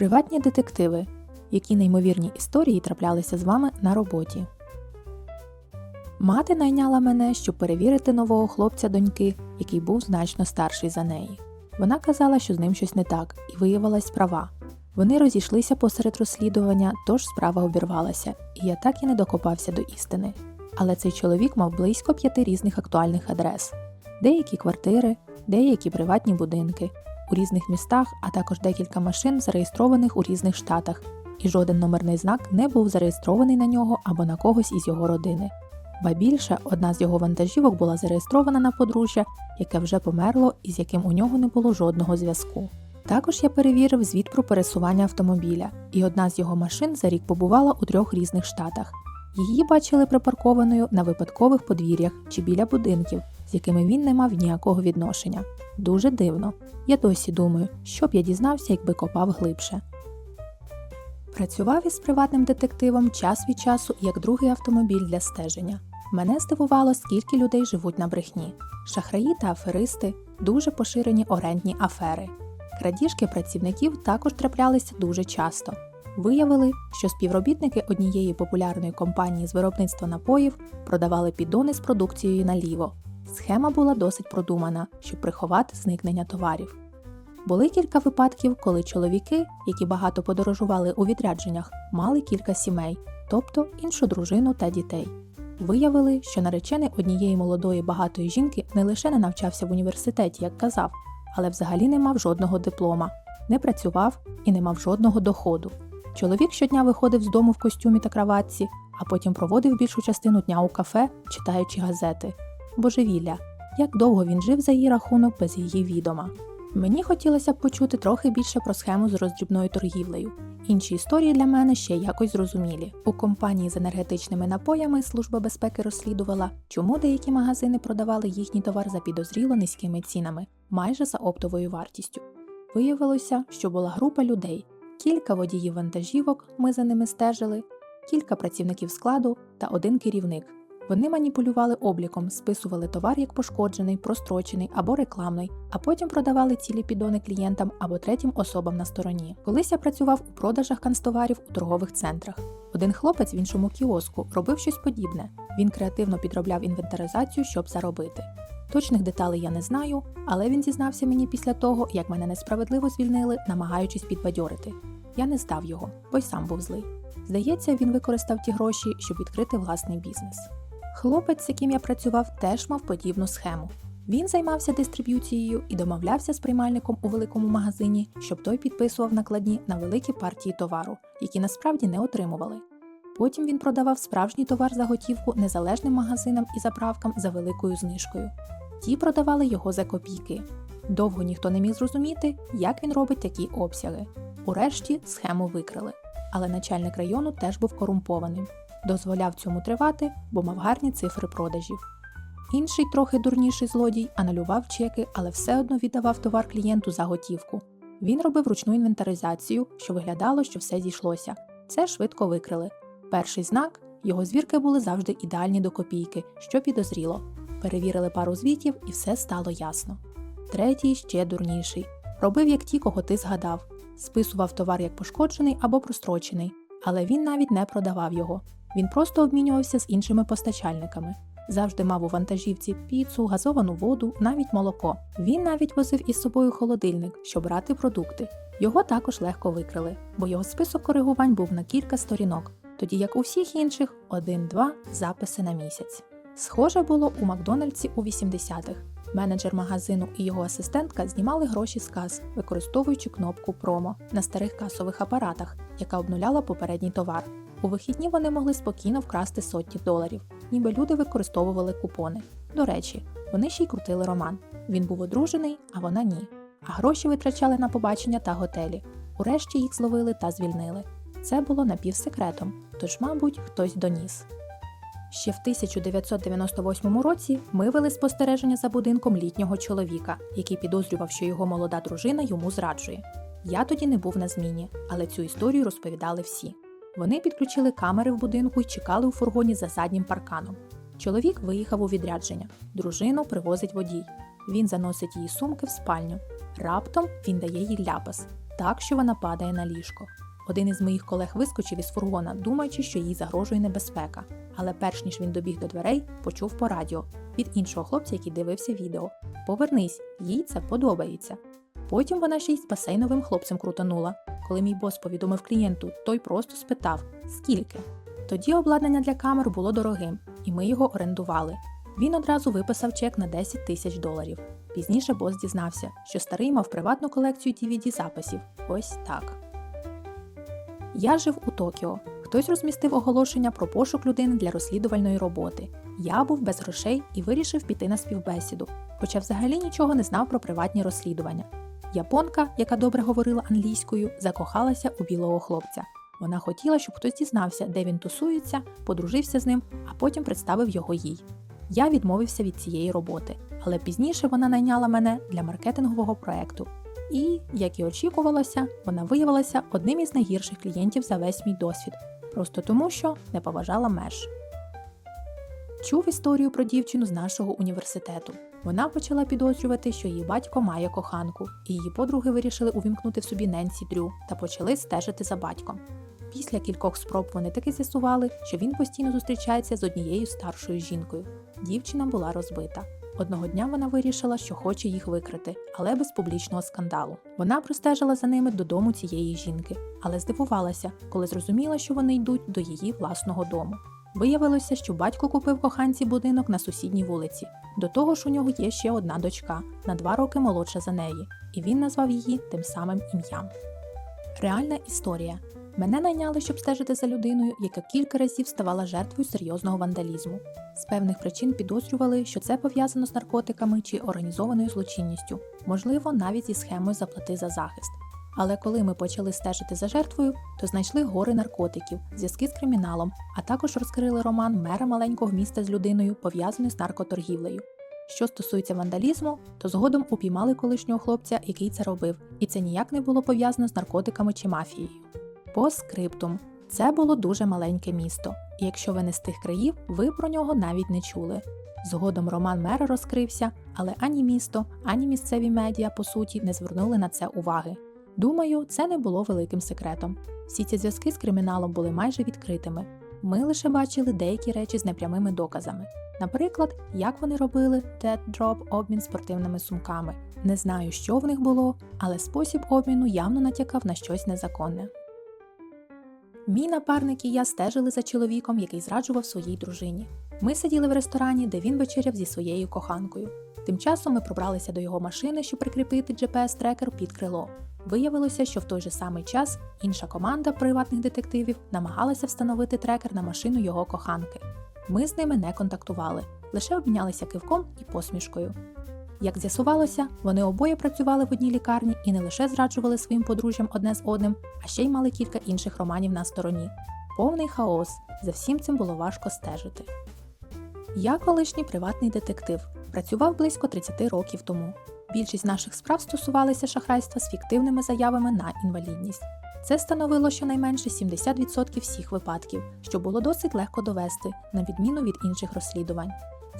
Приватні детективи. Які неймовірні історії траплялися з вами на роботі. Мати найняла мене, щоб перевірити нового хлопця доньки, який був значно старший за неї. Вона казала, що з ним щось не так, і виявилась права. Вони розійшлися посеред розслідування, тож справа обірвалася, і я так і не докопався до істини. Але цей чоловік мав близько п'яти різних актуальних адрес: деякі квартири, деякі приватні будинки у різних містах, а також декілька машин, зареєстрованих у різних штатах, і жоден номерний знак не був зареєстрований на нього або на когось із його родини. Ба більше, одна з його вантажівок була зареєстрована на подружжя, яке вже померло і з яким у нього не було жодного зв'язку. Також я перевірив звіт про пересування автомобіля, і одна з його машин за рік побувала у трьох різних штатах. Її бачили припаркованою на випадкових подвір'ях чи біля будинків, з якими він не мав ніякого відношення. Дуже дивно. Я досі думаю, що б я дізнався, якби копав глибше. Працював із приватним детективом час від часу як другий автомобіль для стеження. Мене здивувало, скільки людей живуть на брехні. Шахраї та аферисти дуже поширені орендні афери. Крадіжки працівників також траплялися дуже часто. Виявили, що співробітники однієї популярної компанії з виробництва напоїв продавали піддони з продукцією наліво. Схема була досить продумана, щоб приховати зникнення товарів. Були кілька випадків, коли чоловіки, які багато подорожували у відрядженнях, мали кілька сімей, тобто іншу дружину та дітей. Виявили, що наречений однієї молодої багатої жінки не лише не навчався в університеті, як казав, але взагалі не мав жодного диплома, не працював і не мав жодного доходу. Чоловік щодня виходив з дому в костюмі та краватці, а потім проводив більшу частину дня у кафе, читаючи газети. Божевілля, як довго він жив за її рахунок без її відома. Мені хотілося б почути трохи більше про схему з роздрібною торгівлею. Інші історії для мене ще якось зрозумілі. У компанії з енергетичними напоями Служба безпеки розслідувала, чому деякі магазини продавали їхній товар за підозріло низькими цінами, майже за оптовою вартістю. Виявилося, що була група людей, кілька водіїв вантажівок, ми за ними стежили, кілька працівників складу та один керівник. Вони маніпулювали обліком, списували товар як пошкоджений, прострочений або рекламний, а потім продавали цілі підони клієнтам або третім особам на стороні. Колись я працював у продажах канцтоварів у торгових центрах. Один хлопець в іншому кіоску робив щось подібне. Він креативно підробляв інвентаризацію, щоб заробити. Точних деталей я не знаю, але він зізнався мені після того, як мене несправедливо звільнили, намагаючись підбадьорити. Я не здав його, бо й сам був злий. Здається, він використав ті гроші, щоб відкрити власний бізнес. Хлопець, з яким я працював, теж мав подібну схему. Він займався дистриб'юцією і домовлявся з приймальником у великому магазині, щоб той підписував накладні на великі партії товару, які насправді не отримували. Потім він продавав справжній товар за готівку незалежним магазинам і заправкам за великою знижкою. Ті продавали його за копійки. Довго ніхто не міг зрозуміти, як він робить такі обсяги. Урешті схему викрили, але начальник району теж був корумпованим дозволяв цьому тривати, бо мав гарні цифри продажів. Інший, трохи дурніший злодій, анулював чеки, але все одно віддавав товар клієнту за готівку. Він робив ручну інвентаризацію, що виглядало, що все зійшлося. Це швидко викрили. Перший знак його звірки були завжди ідеальні до копійки, що підозріло. Перевірили пару звітів, і все стало ясно. Третій ще дурніший. Робив як ті, кого ти згадав, списував товар як пошкоджений або прострочений, але він навіть не продавав його. Він просто обмінювався з іншими постачальниками. Завжди мав у вантажівці піцу, газовану воду, навіть молоко. Він навіть возив із собою холодильник, щоб брати продукти. Його також легко викрили, бо його список коригувань був на кілька сторінок, тоді як у всіх інших один-два записи на місяць. Схоже було у Макдональдсі у 80-х. Менеджер магазину і його асистентка знімали гроші з кас, використовуючи кнопку промо на старих касових апаратах, яка обнуляла попередній товар. У вихідні вони могли спокійно вкрасти сотні доларів, ніби люди використовували купони. До речі, вони ще й крутили роман. Він був одружений, а вона ні. А гроші витрачали на побачення та готелі. Урешті їх зловили та звільнили. Це було напівсекретом, тож, мабуть, хтось доніс. Ще в 1998 році ми вели спостереження за будинком літнього чоловіка, який підозрював, що його молода дружина йому зраджує. Я тоді не був на зміні, але цю історію розповідали всі. Вони підключили камери в будинку і чекали у фургоні за заднім парканом. Чоловік виїхав у відрядження, дружину привозить водій. Він заносить її сумки в спальню. Раптом він дає їй ляпас. так, що вона падає на ліжко. Один із моїх колег вискочив із фургона, думаючи, що їй загрожує небезпека. Але перш ніж він добіг до дверей, почув по радіо від іншого хлопця, який дивився відео: Повернись, їй це подобається. Потім вона ще й з басейновим хлопцем крутанула. Коли мій бос повідомив клієнту, той просто спитав скільки. Тоді обладнання для камер було дорогим, і ми його орендували. Він одразу виписав чек на 10 тисяч доларів. Пізніше бос дізнався, що старий мав приватну колекцію dvd записів. Ось так. Я жив у Токіо. Хтось розмістив оголошення про пошук людини для розслідувальної роботи. Я був без грошей і вирішив піти на співбесіду, хоча взагалі нічого не знав про приватні розслідування. Японка, яка добре говорила англійською, закохалася у білого хлопця. Вона хотіла, щоб хтось дізнався, де він тусується, подружився з ним, а потім представив його їй. Я відмовився від цієї роботи, але пізніше вона найняла мене для маркетингового проекту. І, як і очікувалося, вона виявилася одним із найгірших клієнтів за весь мій досвід, просто тому, що не поважала меж. Чув історію про дівчину з нашого університету. Вона почала підозрювати, що її батько має коханку, і її подруги вирішили увімкнути в собі Ненсі Дрю та почали стежити за батьком. Після кількох спроб вони таки з'ясували, що він постійно зустрічається з однією старшою жінкою. Дівчина була розбита. Одного дня вона вирішила, що хоче їх викрити, але без публічного скандалу. Вона простежила за ними додому цієї жінки, але здивувалася, коли зрозуміла, що вони йдуть до її власного дому. Виявилося, що батько купив коханці будинок на сусідній вулиці. До того ж, у нього є ще одна дочка, на два роки молодша за неї, і він назвав її тим самим ім'ям. Реальна історія. Мене найняли, щоб стежити за людиною, яка кілька разів ставала жертвою серйозного вандалізму. З певних причин підозрювали, що це пов'язано з наркотиками чи організованою злочинністю, можливо, навіть зі схемою заплати за захист. Але коли ми почали стежити за жертвою, то знайшли гори наркотиків, зв'язки з криміналом, а також розкрили роман мера маленького міста з людиною, пов'язаний з наркоторгівлею. Що стосується вандалізму, то згодом упіймали колишнього хлопця, який це робив, і це ніяк не було пов'язано з наркотиками чи мафією. По скриптум. Це було дуже маленьке місто, і якщо ви не з тих країв, ви про нього навіть не чули. Згодом роман мера розкрився, але ані місто, ані місцеві медіа, по суті, не звернули на це уваги. Думаю, це не було великим секретом. Всі ці зв'язки з криміналом були майже відкритими. Ми лише бачили деякі речі з непрямими доказами. Наприклад, як вони робили Drop обмін спортивними сумками. Не знаю, що в них було, але спосіб обміну явно натякав на щось незаконне. Мій напарник і я стежили за чоловіком, який зраджував своїй дружині. Ми сиділи в ресторані, де він вечеряв зі своєю коханкою. Тим часом ми пробралися до його машини, щоб прикріпити GPS-трекер під крило. Виявилося, що в той же самий час інша команда приватних детективів намагалася встановити трекер на машину його коханки. Ми з ними не контактували, лише обмінялися кивком і посмішкою. Як з'ясувалося, вони обоє працювали в одній лікарні і не лише зраджували своїм подружжям одне з одним, а ще й мали кілька інших романів на стороні. Повний хаос. За всім цим було важко стежити. Я колишній приватний детектив, працював близько 30 років тому. Більшість наших справ стосувалися шахрайства з фіктивними заявами на інвалідність. Це становило щонайменше 70% всіх випадків, що було досить легко довести, на відміну від інших розслідувань.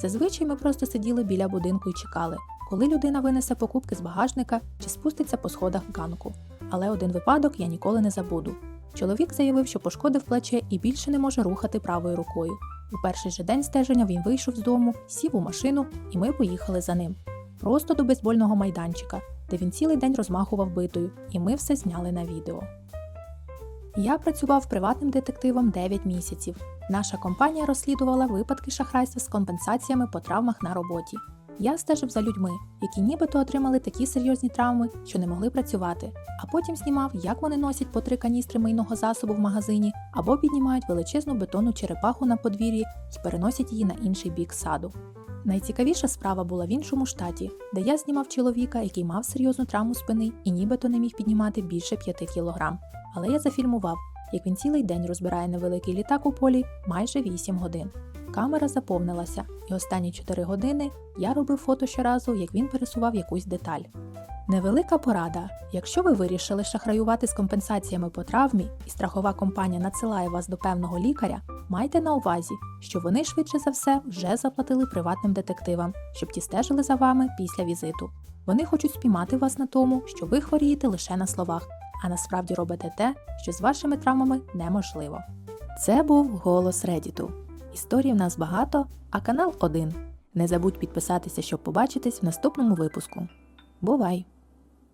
Зазвичай ми просто сиділи біля будинку і чекали, коли людина винесе покупки з багажника чи спуститься по сходах ганку. Але один випадок я ніколи не забуду. Чоловік заявив, що пошкодив плече і більше не може рухати правою рукою. У перший же день стеження він вийшов з дому, сів у машину, і ми поїхали за ним. Просто до бейсбольного майданчика, де він цілий день розмахував битою, і ми все зняли на відео. Я працював приватним детективом 9 місяців. Наша компанія розслідувала випадки шахрайства з компенсаціями по травмах на роботі. Я стежив за людьми, які нібито отримали такі серйозні травми, що не могли працювати, а потім знімав, як вони носять по три каністри мийного засобу в магазині або піднімають величезну бетонну черепаху на подвір'ї і переносять її на інший бік саду. Найцікавіша справа була в іншому штаті, де я знімав чоловіка, який мав серйозну травму спини і нібито не міг піднімати більше 5 кілограм. Але я зафільмував, як він цілий день розбирає невеликий літак у полі майже 8 годин. Камера заповнилася, і останні 4 години я робив фото щоразу, як він пересував якусь деталь. Невелика порада. Якщо ви вирішили шахраювати з компенсаціями по травмі і страхова компанія надсилає вас до певного лікаря, майте на увазі, що вони швидше за все вже заплатили приватним детективам, щоб ті стежили за вами після візиту. Вони хочуть спіймати вас на тому, що ви хворієте лише на словах, а насправді робите те, що з вашими травмами неможливо. Це був голос Редіту. Історій в нас багато, а канал один. Не забудь підписатися, щоб побачитись в наступному випуску. Бувай!